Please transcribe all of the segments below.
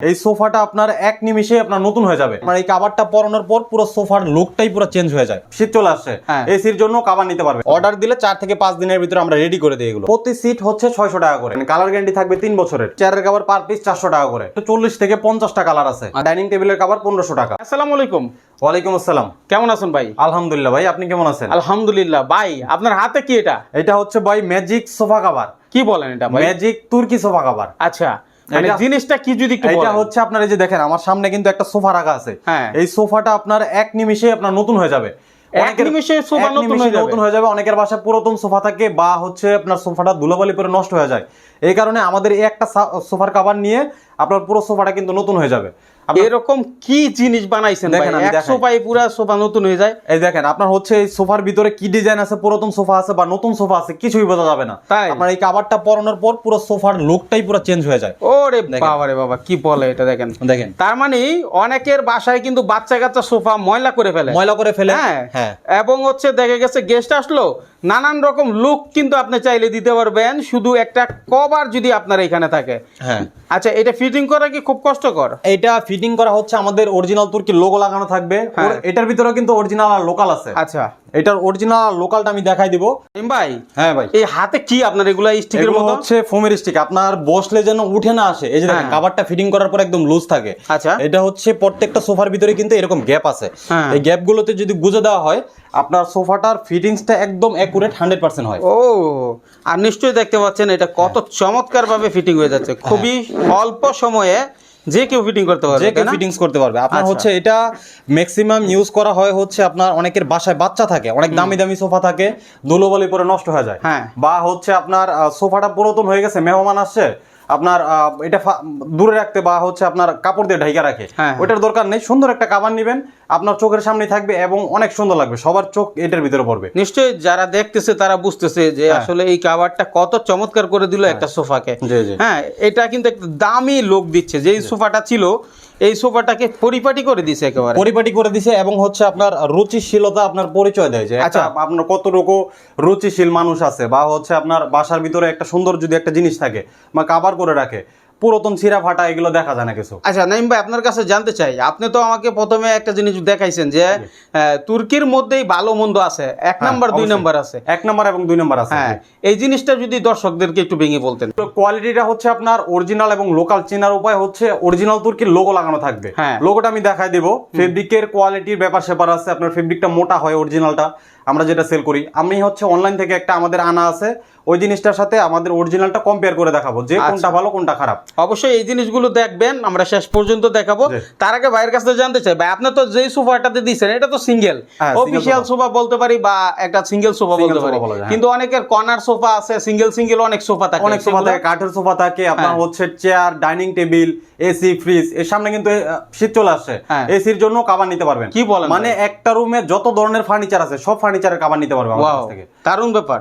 এই সোফাটা আপনার এক নিমিষে আপনার নতুন হয়ে যাবে। মানে এই কাভারটা পরানোর পর পুরো সোফার লুকটাই পুরো চেঞ্জ হয়ে যায়। শীত চলে আসছে। হ্যাঁ। এসির জন্য কাবার নিতে পারবে। অর্ডার দিলে চার থেকে পাঁচ দিনের ভিতরে আমরা রেডি করে দিই এগুলো। প্রতি সিট হচ্ছে ছয়শো টাকা করে। কালার গ্যারান্টি থাকবে তিন বছরের। চেয়ারের কাভার পার পিস চারশো টাকা করে। তো চল্লিশ থেকে পঞ্চাশটা কালার আছে। ডাইনিং টেবিলের কাবার পনেরোশো টাকা। আসসালামু আলাইকুম। ওয়ালাইকুম আসসালাম। কেমন আছেন ভাই? আলহামদুলিল্লাহ ভাই আপনি কেমন আছেন? আলহামদুলিল্লাহ। ভাই আপনার হাতে কি এটা? এটা হচ্ছে ভাই ম্যাজিক সোফা কাবার কি বলেন এটা ম্যাজিক তুর্কি সোফা কাবার আচ্ছা। মানে জিনিসটা কি যদি একটু এটা হচ্ছে আপনার এই যে দেখেন আমার সামনে কিন্তু একটা সোফা রাখা আছে। হ্যাঁ। এই সোফাটা আপনার এক নিমিষে আপনার নতুন হয়ে যাবে। এক নিমিষে সোফা নতুন হয়ে যাবে? অনেকের বাসায় পুরাতন সোফা থাকে বা হচ্ছে আপনার সোফাটা ধুলাবালি পরে নষ্ট হয়ে যায়। এই কারণে আমাদের এই একটা সোফার কাভার নিয়ে আপনার পুরো সোফাটা কিন্তু নতুন হয়ে যাবে। এরকম কি জিনিস বানাইছেন দেখেন, আমি এক দেখাই। পুরা সোফা নতুন হয়ে যায়। এই দেখেন আপনার হচ্ছে এই সোফার ভিতরে কি ডিজাইন আছে পুরাতন সোফা আছে বা নতুন সোফা আছে কিছুই বোঝা যাবে না। তাই? আপনার এই কাভারটা পরানোর পর পুরো সোফার লুকটাই পুরো চেঞ্জ হয়ে যায়। ওরে দেখেন। বাবা রে বাবা কি বলে এটা দেখেন। দেখেন। তার মানে অনেকের বাসায় কিন্তু বাচ্চা কাচ্চা সোফা ময়লা করে ফেলে। ময়লা করে ফেলে। হ্যাঁ। হ্যাঁ। এবং হচ্ছে দেখে গেছে গেস্ট আসলো নানান রকম লুক কিন্তু আপনি চাইলে দিতে পারবেন। শুধু একটা কভার যদি আপনার এখানে থাকে। হ্যাঁ। আচ্ছা এটা ফিটিং করা কি খুব কষ্টকর? এটা ফিটিং করা হচ্ছে আমাদের অরিজিনাল তুর্কি লোগো লাগানো থাকবে। হ্যাঁ। এটার ভিতরে কিন্তু অরিজিনাল আর লোকাল আছে। আচ্ছা। এটার অরিজিনাল লোকালটা আমি দেখাই দিব। ভাই হ্যাঁ ভাই। এই হাতে কি আপনার এগুলা স্টিকের মতো? হচ্ছে ফোমের স্টিক আপনার বসলে যেন উঠে না আসে। এই যে দেখেন হ্যাঁ। কাভারটা ফিটিং করার পর একদম লুজ থাকে। আচ্ছা। এটা হচ্ছে প্রত্যেকটা সোফার ভিতরে কিন্তু এরকম গ্যাপ আছে। হ্যাঁ। এই গ্যাপগুলোতে যদি গুজে দেওয়া হয় আপনার সোফাটার ফিটিংসটা একদম অ্যাকুরেট হান্ড্রেড পার্সেন্ট হয়। ও আর নিশ্চয়ই দেখতে পাচ্ছেন এটা কত চমৎকার ভাবে ফিটিং হয়ে যাচ্ছে। খুবই অল্প সময়ে যে কেউ ফিটিং করতে পারবে যে কেউ ফিটিংস করতে পারবে আপনার আচ্ছা। হচ্ছে এটা ম্যাক্সিমাম ইউজ করা হয় হচ্ছে আপনার অনেকের বাসায় বাচ্চা থাকে অনেক দামি দামি সোফা থাকে ধুলোবালি পরে নষ্ট হয়ে যায় হ্যাঁ। বা হচ্ছে আপনার সোফাটা পুরাতন হয়ে গেছে মেহমান আসছে আপনার এটা দূরে রাখতে বা হচ্ছে আপনার কাপড় দিয়ে ঢাইকা রাখে। হ্যাঁ। ওইটার দরকার নেই। সুন্দর একটা কাবার নেবেন। আপনার চোখের সামনে থাকবে এবং অনেক সুন্দর লাগবে। সবার চোখ এটার ভিতরে পড়বে। নিশ্চয়ই যারা দেখতেছে তারা বুঝতেছে যে হ্যাঁ। আসলে এই কাভারটা কত চমৎকার করে দিল একটা সোফাকে। হ্যাঁ এটা কিন্তু একটা দামি লোক দিচ্ছে। যে সোফাটা ছিল এই সোফাটাকে পরিপাটি করে দিছে একেবারে পরিপাটি করে দিছে এবং হচ্ছে আপনার রুচিশীলতা আপনার পরিচয় দেয় যে আচ্ছা। আপনার কত রকম রুচিশীল মানুষ আছে বা হচ্ছে আপনার বাসার ভিতরে একটা সুন্দর যদি একটা জিনিস থাকে বা কাবার করে রাখে পুরাতন ছিঁড়া ফাটা এগুলো দেখা যায় না কিছু। আচ্ছা নাইম ভাই আপনার কাছে জানতে চাই। আপনি তো আমাকে প্রথমে একটা জিনিস দেখাইছেন যে তুর্কির মধ্যেই ভালো মন্দ আছে। এক নাম্বার দুই হ্যাঁ, নাম্বার আছে। এক নাম্বার এবং দুই নাম্বার আছে হ্যাঁ এই জিনিসটা যদি দর্শকদেরকে একটু ভেঙে বলতেন। কোয়ালিটিটা হচ্ছে আপনার অরিজিনাল এবং লোকাল চেনার উপায় হচ্ছে অরিজিনাল তুর্কির লোগো লাগানো থাকবে। হ্যাঁ। লোগোটা আমি দেখাই দিব। ফেব্রিকের কোয়ালিটির ব্যাপার স্যাপার আছে আপনার ফেব্রিকটা মোটা হয় অরিজিনালটা আমরা যেটা সেল করি আমি হচ্ছে অনলাইন থেকে একটা আমাদের আনা আছে ওই জিনিসটার সাথে আমাদের অরিজিনালটা কম্পেয়ার করে দেখাবো যে আচ্ছা। কোনটা ভালো কোনটা খারাপ। অবশ্যই এই জিনিসগুলো দেখবেন আমরা শেষ পর্যন্ত দেখাবো। তার আগে ভাইয়ের কাছ জানতে চাই ভাই আপনি তো যেই সোফাটাতে দিচ্ছেন এটা তো সিঙ্গেল হ্যাঁ, অফিসিয়াল সোফা। বলতে পারি বা একটা সিঙ্গেল সোফা বলতে পারি। হ্যাঁ। কিন্তু অনেকের কর্নার সোফা আছে সিঙ্গেল সিঙ্গেল অনেক সোফা থাকে। অনেক সোফা থাকে কাঠের সোফা থাকে আপনার হ্যাঁ। হচ্ছে chair dining table AC fridge এর সামনে কিন্তু শীত চলে আসছে। এসির জন্য কাবার নিতে পারবেন। কি বলেন মানে একটা রুমে যত ধরনের ফার্নিচার আছে সব ফার্নিচারের কাবার নিতে পারবেন কাছ থেকে। দারুণ ব্যাপার।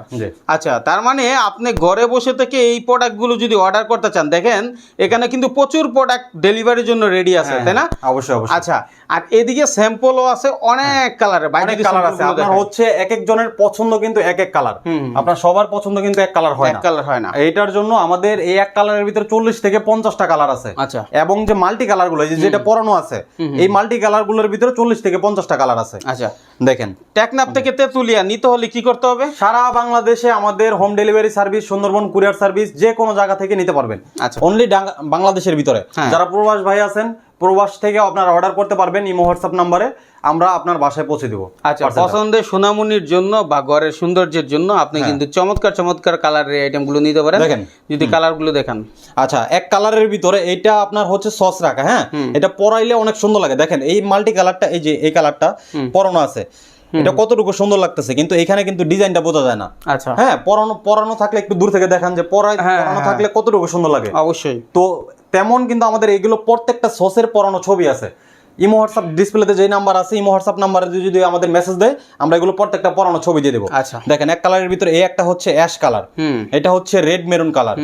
আচ্ছা তার মানে আপনি ঘরে বসে থেকে এই প্রোডাক্টগুলো যদি অর্ডার করতে চান দেখেন এখানে কিন্তু প্রচুর প্রোডাক্ট ডেলিভারির জন্য রেডি আছে হ্যাঁ, তাই না? হ্যাঁ, অবশ্যই অবশ্যই। আচ্ছা আর এদিকে স্যাম্পলও আছে অনেক কালারের অনেক কালার আছে। আপনার হচ্ছে এক একজনের পছন্দ কিন্তু এক এক কালার। আপনার সবার পছন্দ কিন্তু এক কালার হয় এক না। কালার হয় না। এইটার জন্য আমাদের এই এক কালারের ভিতরে চল্লিশ থেকে পঞ্চাশটা কালার আছে। আচ্ছা। এবং যে মাল্টি কালারগুলো যেটা পরানো আছে এই মাল্টি কালারগুলোর ভিতরে চল্লিশ থেকে পঞ্চাশটা কালার আছে। আচ্ছা। দেখেন। টেকনাপ থেকে তেতুলিয়া নিতে হলে কি করতে হবে? সারা বাংলাদেশে আমাদের home delivery service Sundarban courier service যে কোনো জায়গা থেকে নিতে পারবেন। আচ্ছা। অনলি বাংলাদেশের ভিতরে। হ্যাঁ। যারা প্রবাস ভাই আছেন প্রবাস থেকে আপনারা অর্ডার করতে পারবেন ইমো হোয়াটসঅ্যাপ নাম্বারে আমরা আপনার বাসায় পৌঁছে দিব আচ্ছা পছন্দের সোনামনির জন্য বা ঘরের সৌন্দর্যের জন্য আপনি কিন্তু চমৎকার চমৎকার কালারের আইটেমগুলো নিতে পারেন। হ্যাঁ। দেখেন। যদি কালারগুলো দেখান। আচ্ছা এক কালারের ভিতরে এটা আপনার হচ্ছে সস রাখা হ্যাঁ? এটা পরাইলে অনেক সুন্দর লাগে। দেখেন এই মাল্টি কালারটা এই যে এই কালারটা পরানো আছে। এটা কতটুকু সুন্দর লাগতেছে কিন্তু এখানে কিন্তু ডিজাইনটা বোঝা যায় না। আচ্ছা। হ্যাঁ পরানো পরানো থাকলে একটু দূর থেকে দেখান যে পরাই হ্যাঁ, পরানো হ্যাঁ। থাকলে কতটুকু সুন্দর লাগে। অবশ্যই। তো তেমন কিন্তু আমাদের এগুলো প্রত্যেকটা সসের পরানো ছবি আছে। ইমো হোয়াটসঅ্যাপ ডিসপ্লেতে যে নাম্বার আছে ইমো হোয়াটসঅ্যাপ নাম্বারে যদি আমাদের মেসেজ দেয় আমরা এগুলো প্রত্যেকটা পরানো ছবি দিয়ে দেবো। আচ্ছা। দেখেন এক কালারের ভিতরে এই একটা হচ্ছে অ্যাশ কালার এটা হচ্ছে রেড মেরুন কালার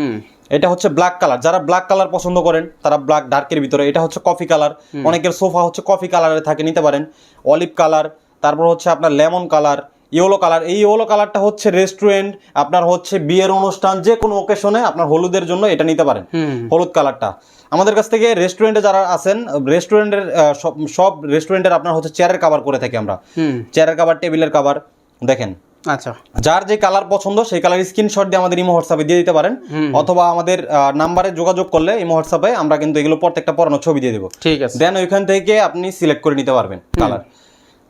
এটা হচ্ছে ব্ল্যাক কালার যারা ব্ল্যাক কালার পছন্দ করেন তারা ব্ল্যাক ডার্কের ভিতরে এটা হচ্ছে কফি কালার অনেকের সোফা হচ্ছে কফি কালারে থাকে নিতে পারেন। অলিভ কালার তারপর হচ্ছে আপনার লেমন কালার ইয়েলো কালার। এই ইয়েলো কালারটা হচ্ছে রেস্টুরেন্ট আপনার হচ্ছে বিয়ের অনুষ্ঠান যে কোনো ওকেশনে আপনার হলুদের জন্য এটা নিতে পারেন হলুদ কালারটা। আমাদের কাছ থেকে রেস্টুরেন্টে যারা আছেন রেস্টুরেন্টের সব সব রেস্টুরেন্টের আপনার হচ্ছে চেয়ারের কাভার করে থাকি আমরা। চেয়ারের কাভার টেবিলের কাভার দেখেন। আচ্ছা। যার যে কালার পছন্দ সেই কালার স্ক্রিনশট দিয়ে আমাদের ইমো হোয়াটসঅ্যাপে দিয়ে দিতে পারেন অথবা আমাদের নাম্বারে যোগাযোগ করলে ইমো হোয়াটসঅ্যাপে আমরা কিন্তু এগুলো প্রত্যেকটা পরানো ছবি দিয়ে দেবো। ঠিক আছে। দেন ওইখান থেকে আপনি সিলেক্ট করে নিতে পারবেন কালার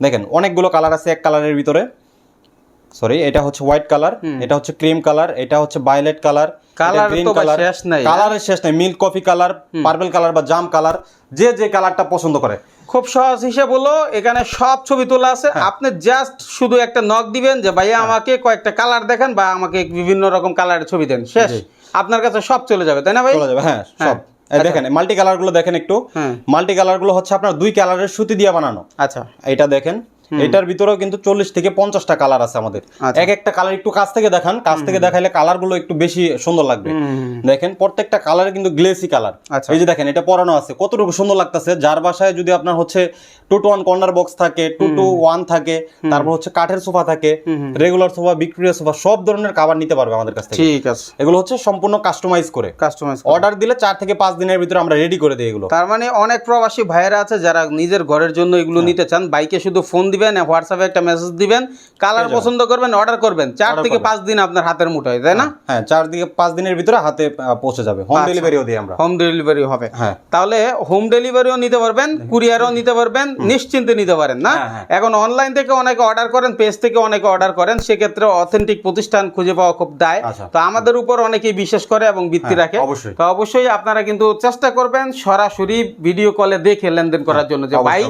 দেখেন অনেকগুলো কালার আছে এক কালারের ভিতরে। সরি এটা হচ্ছে হোয়াইট কালার এটা হচ্ছে ক্রিম কালার এটা হচ্ছে ভায়োলেট কালার শেষ নাই, হ্যাঁ? কালারের শেষ নাই milk coffee colour purple colour বা জাম কালার যে যে কালারটা পছন্দ করে। খুব সহজ হিসেব হলো এখানে সব ছবি তোলা আছে। হ্যাঁ। আপনি জাস্ট শুধু একটা নক দিবেন যে ভাইয়া আমাকে কয়েকটা কালার দেখান বা আমাকে বিভিন্ন রকম কালারের ছবি দেন শেষ। আপনার কাছে সব চলে যাবে তাই না ভাই? চলে যাবে হ্যাঁ হ্যাঁ। সব। দেখেন মাল্টি কালারগুলো দেখেন একটু। হ্যাঁ। মাল্টি কালারগুলো হচ্ছে আপনার দুই কালারের সুতি দিয়ে বানানো। আচ্ছা। এটা দেখেন এটার ভিতরেও কিন্তু চল্লিশ থেকে পঞ্চাশটা কালার আছে আমাদের। আচ্ছা। এক একটা কালার একটু কাছ থেকে দেখান কাছ থেকে দেখাইলে কালারগুলো একটু বেশি সুন্দর লাগবে। দেখেন প্রত্যেকটা কালারে কিন্তু গ্লেসি কালার আচ্ছা। এই যে দেখেন এটা পরানো আছে কতটুকু সুন্দর লাগতেছে। যার বাসায় যদি আপনার হচ্ছে two two one corner box থাকে টু টু ওয়ান থাকে তারপর হচ্ছে কাঠের সোফা থাকে রেগুলার সোফা ভিক্টোরিয়া সোফা সব ধরনের কাভার নিতে পারবে আমাদের কাছ থেকে। ঠিক আছে। এগুলো হচ্ছে সম্পূর্ণ কাস্টমাইজ করে। কাস্টমাইজ অর্ডার দিলে চার থেকে পাঁচ দিনের ভিতরে আমরা রেডি করে দিই এগুলো। তার মানে অনেক প্রবাসী ভাইয়েরা আছে যারা নিজের ঘরের জন্য এগুলো হ্যাঁ। নিতে চান বাইকে শুধু ফোন দিবেন হোয়াটসঅ্যাপে একটা মেসেজ দিবেন কালার পছন্দ করবেন অর্ডার করবেন। চার থেকে পাঁচ দিন আপনার হাতের মুঠোয় তাই না? হ্যাঁ চার দিকে পাঁচ দিনের ভিতরে হাতে পৌঁছে যাবে। হোম আচ্ছা। ডেলিভারিও দিই আমরা। হোম ডেলিভারি হবে। হ্যাঁ। তাহলে হোম ডেলিভারিও নিতে পারবেন কুরিয়ারও নিতে পারবেন নিশ্চিন্তে নিতে পারেন না? হ্যাঁ, হ্যাঁ। এখন অনলাইন থেকে অনেকে অর্ডার করেন পেজ থেকে অনেকে অর্ডার করেন সেক্ষেত্রে অথেন্টিক প্রতিষ্ঠান খুঁজে পাওয়া খুব দায়। আচ্ছা। তো আমাদের উপর অনেকেই বিশ্বাস করে এবং ভিত্তি হ্যাঁ, রাখে। অবশ্যই। তো অবশ্যই আপনারা কিন্তু চেষ্টা করবেন সরাসরি ভিডিও কলে দেখে লেনদেন করার জন্য যে ভাই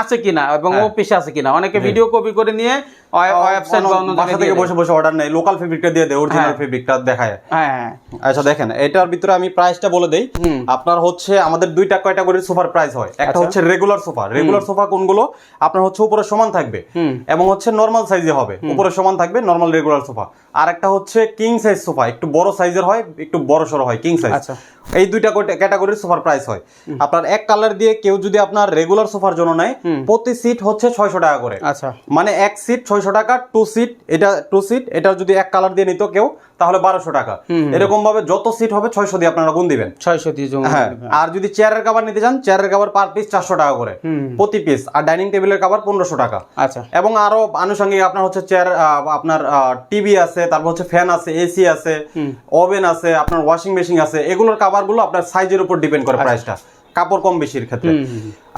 আছে কিনা এবং হ্যাঁ। অফিসে আছে কিনা। অনেকে ভিডিও কপি করে নিয়ে ওয়েবসাইট বা অন্য বাসা থেকে বসে বসে অর্ডার নেই লোকাল ফেব্রিকটা দিয়ে দেয় অরিজিনাল হ্যাঁ। ফেব্রিকটা দেখায়। হ্যাঁ হ্যাঁ। আচ্ছা দেখেন এটার ভিতরে আমি প্রাইসটা বলে দেই। আপনার হচ্ছে আমাদের দুইটা সোফার প্রাইস হয়? একটা আচ্ছা। হচ্ছে রেগুলার সোফা রেগুলার সোফা কোনগুলো? আপনার হচ্ছে উপরে সমান থাকবে। এবং হচ্ছে নর্মাল সাইজে হবে। উপরে সমান থাকবে নর্মাল রেগুলার সোফা আর একটা হচ্ছে কিং সাইজ সোফা একটু বড় সাইজের হয় একটু বড় সড়ো হয় কিং সাইজ আচ্ছা। এই দুইটা ক্যাটাগরির সোফার প্রাইস হয়। আপনার এক কালার দিয়ে কেউ যদি আপনার রেগুলার সোফার জন্য নেয় প্রতি সিট হচ্ছে ছয়শো টাকা করে। আচ্ছা মানে এক সিট ছয়শো টাকা টু সিট এটা টু সিট এটা যদি এক কালার দিয়ে নিত কেউ তাহলে বারোশো টাকা। এরকম ভাবে যত সিট হবে ছয়শো দিয়ে আপনারা গুণ দিবেন। ছয়শো দিয়ে হ্যাঁ আর যদি চেয়ারের কাভার নিতে চান চেয়ারের কাভার পার পিস চারশো টাকা করে। প্রতি পিস আর ডাইনিং টেবিলের কাভার পনেরোশো টাকা। আচ্ছা। এবং আরও আনুষঙ্গিক আপনার হচ্ছে চেয়ার আপনার টিভি আছে তারপর হচ্ছে ফ্যান আছে এসি আছে ওভেন আছে আপনার ওয়াশিং মেশিন আছে এগুলোর কাভারগুলো আপনার সাইজের উপর ডিপেন্ড করে প্রাইসটা কাপড় কম বেশির ক্ষেত্রে।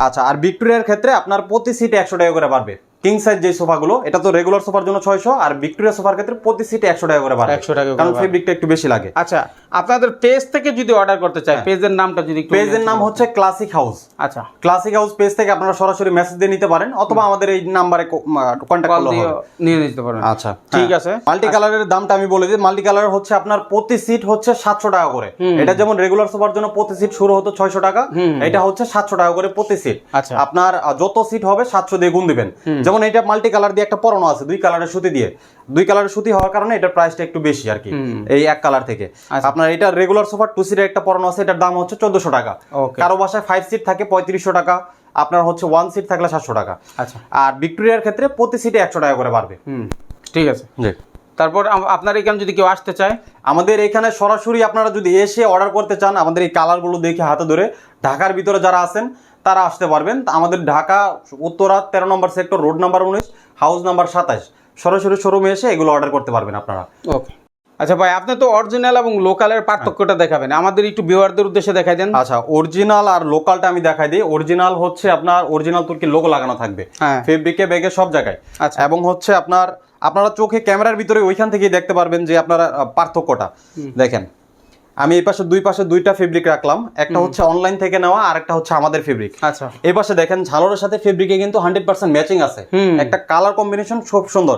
আচ্ছা আর ভিক্টোরিয়ার ক্ষেত্রে আপনার প্রতি সিটে একশো টাকা করে বাড়বে। কিং সাইজ যে সোফাগুলো এটা তো রেগুলার সোফার জন্য ছয়শো আর ভিক্টোরিয়া সোফার ক্ষেত্রে প্রতি সিটে একশো টাকা করে 100 টাকা কারণ ফেব্রিকটা একটু বেশি লাগে। আচ্ছা আপনাদের পেজ থেকে যদি অর্ডার করতে চাই পেজের নামটা যদি পেজের নাম হচ্ছে ক্লাসিক হাউস আচ্ছা। ক্লাসিক হাউস পেজ থেকে আপনারা সরাসরি মেসেজ দিয়ে নিতে পারেন অথবা আমাদের এই নাম্বারে কন্ট্যাক্ট করলে নিয়ে নিতে পারবেন আচ্ছা ঠিক আছে। মাল্টি কালারের দামটা আমি বলে দিই মাল্টি কালার হচ্ছে আপনার প্রতি সিট হচ্ছে সাতশো টাকা করে। এটা যেমন রেগুলার সোফার জন্য প্রতি সিট শুরু হতো ছয়শো টাকা এটা হচ্ছে সাতশো টাকা করে প্রতি সিট আচ্ছা। আপনার যত সিট হবে সাতশো দিয়ে গুণ দিবেন। যেমন এটা মাল্টি কালার দিয়ে একটা পরানো আছে দুই কালারের সুতি দিয়ে। দুই কালারের সুতি হওয়ার কারণে এটার প্রাইসটা একটু বেশি আর কি এই এক কালার থেকে। আচ্ছা। আপনার এটা রেগুলার সোফার টু সিটের একটা পরানো আছে এটার দাম হচ্ছে চোদ্দশো টাকা। কারও বাসায় ফাইভ সিট থাকে পঁয়ত্রিশশো টাকা আপনার হচ্ছে ওয়ান সিট থাকলে সাতশো টাকা। আচ্ছা। আর ভিক্টোরিয়ার ক্ষেত্রে প্রতি সিটে একশো টাকা করে বাড়বে। ঠিক আছে। জি। তারপর আপনার এখানে যদি কেউ আসতে চায়? আমাদের এখানে সরাসরি আপনারা যদি এসে অর্ডার করতে চান আমাদের এই কালারগুলো দেখে হাতে ধরে ঢাকার ভিতরে যারা আছেন তারা আসতে পারবেন। আমাদের ঢাকা উত্তরা তেরো নম্বর সেক্টর রোড নাম্বার উনিশ হাউস নাম্বার সাতাশ। সরাসরি শোরুমে এসে এগুলো অর্ডার করতে পারবেন আপনারা। ওকে আচ্ছা ভাই আপনি তো অরিজিনাল এবং লোকালের পার্থক্যটা দেখাবেন। আমাদের একটু ভিউয়ারদের উদ্দেশ্যে দেখাই দেন। আচ্ছা অরিজিনাল আর লোকালটা আমি দেখাই দিই। অরিজিনাল হচ্ছে আপনার অরিজিনাল তুর্কি লোগো লাগানো থাকবে। হ্যাঁ। ফেব্রিকে ব্যাগে সব জায়গায়। আচ্ছা। এবং হচ্ছে আপনার আপনারা চোখে ক্যামেরার ভিতরে ওইখান থেকেই দেখতে পারবেন যে আপনারা পার্থক্যটা। দেখেন আমি এই পাশে দুই পাশে দুইটা ফেব্রিক রাখলাম। একটা হচ্ছে অনলাইন থেকে নেওয়া আর একটা হচ্ছে আমাদের ফেব্রিক আচ্ছা। এই পাশে দেখেন ঝালরের সাথে ফেব্রিকে কিন্তু হান্ড্রেড পার্সেন্ট ম্যাচিং আছে। একটা কালার কম্বিনেশন খুব সুন্দর।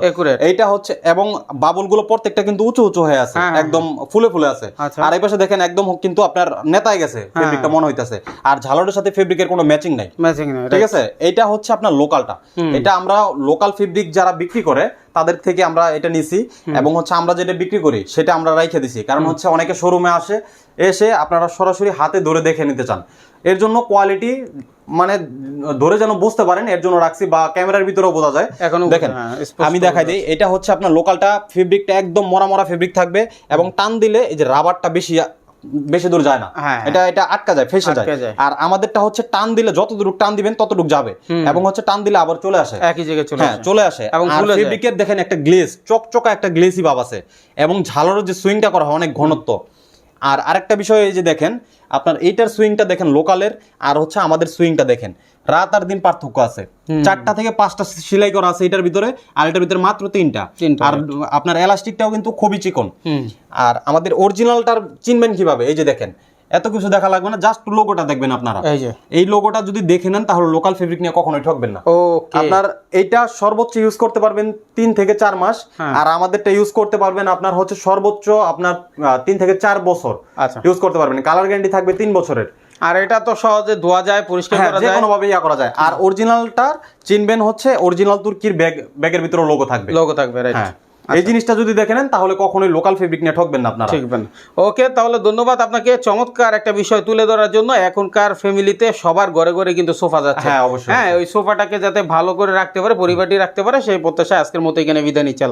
এইটা হচ্ছে এবং বাবুলগুলো প্রত্যেকটা কিন্তু উঁচু উঁচু হয়ে আছে হ্যাঁ, হ্যাঁ, একদম ফুলে ফুলে আছে। আচ্ছা। আর এই পাশে দেখেন একদম কিন্তু আপনার নেতায় গেছে ফেব্রিকটা মনে হইতাছে। আর ঝালরের সাথে ফেব্রিকের কোনো ম্যাচিং নাই। ম্যাচিং না ঠিক আছে? এটা হচ্ছে আপনার লোকালটা এটা আমরা লোকাল ফেব্রিক যারা বিক্রি করে তাদের থেকে আমরা এটা নিছি এবং হচ্ছে আমরা যেটা বিক্রি করি সেটা আমরা রাইখে দিছি। কারণ হচ্ছে অনেকে শোরুমে আসে এসে আপনারা সরাসরি হাতে ধরে দেখে নিতে চান। এর জন্য কোয়ালিটি মানে ধরে যেন বুঝতে পারেন এর জন্য রাখছি বা ক্যামেরার ভিতরেও বোঝা যায়। এখনও দেখেন হ্যাঁ, আমি দেখাই দিই এটা হচ্ছে আপনার লোকালটা ফেব্রিকটা একদম মরা মরা ফেব্রিক থাকবে এবং টান দিলে এই যে রাবারটা বেশি বেশি দূর যায় না। হ্যাঁ, এটা এটা আটকা যায় ফেসে যায়। আর আমাদেরটা হচ্ছে টান দিলে যত দূর টান দিবেন ততটুকু যাবে। এবং হচ্ছে টান দিলে আবার চলে আসে। একই জায়গায় চলে হ্যাঁ আসে। চলে আসে। এবং। ফেব্রিকের দেখেন একটা গ্লেস চকচকা একটা গ্লেসি ভাব আছে। এবং ঝালরের যে সুইংটা করা হয় অনেক ঘনত্ব। আর আরেকটা বিষয় এই যে দেখেন আপনার এইটার সুইংটা দেখেন লোকালের আর হচ্ছে আমাদের সুইংটা দেখেন। রাত আর দিন পার্থক্য আছে। চারটা থেকে পাঁচটা সেলাই করা আছে এটার ভিতরে আর এটার ভিতরে মাত্র তিনটা। আর আপনার এলাস্টিকটাও কিন্তু খুবই চিকন। আর আমাদের অরিজিনালটার চিনবেন কীভাবে? এই যে দেখেন এত কিছু দেখা লাগবে না জাস্ট লোগোটা দেখবেন আপনারা। এই যে। এই লোগোটা যদি দেখে নেন তাহলে লোকাল ফেব্রিক নিয়ে কখনোই ঠকবেন না। আপনার এটা সর্বোচ্চ ইউজ করতে পারবেন তিন থেকে চার মাস। হ্যাঁ। আর আমাদেরটা ইউজ করতে পারবেন আপনার হচ্ছে সর্বোচ্চ আপনার তিন থেকে চার বছর আচ্ছা। ইউজ করতে পারবেন। কালার গ্যারান্টি থাকবে তিন বছরের। আর এটা তো সহজে ধোয়া যায় পরিষ্কার হ্যাঁ করা যায়। কোনো ভাবে ইয়া করা যায়। আর অরিজিনালটা চিনবেন হচ্ছে অরিজিনাল তুর্কির ব্যাগ ব্যাগের ভিতরে লোগো থাকবে। লোগো থাকবে রাইট হ্যাঁ। এই জিনিসটা যদি দেখে নেন তাহলে কখনোই লোকাল ফেব্রিক নিয়ে ঠকবেন না আপনারা। ঠিকবেন ওকে তাহলে ধন্যবাদ আপনাকে। চমৎকার একটা বিষয় তুলে ধরার জন্য। এখনকার ফ্যামিলিতে সবার ঘরে ঘরে কিন্তু সোফা যাচ্ছে। হ্যাঁ অবশ্যই। হ্যাঁ ওই সোফাটাকে যাতে ভালো করে রাখতে পারে পরিবারটি রাখতে পারে সেই প্রত্যাশায় আজকের মতো এখানে বিদায় নিচ্ছে।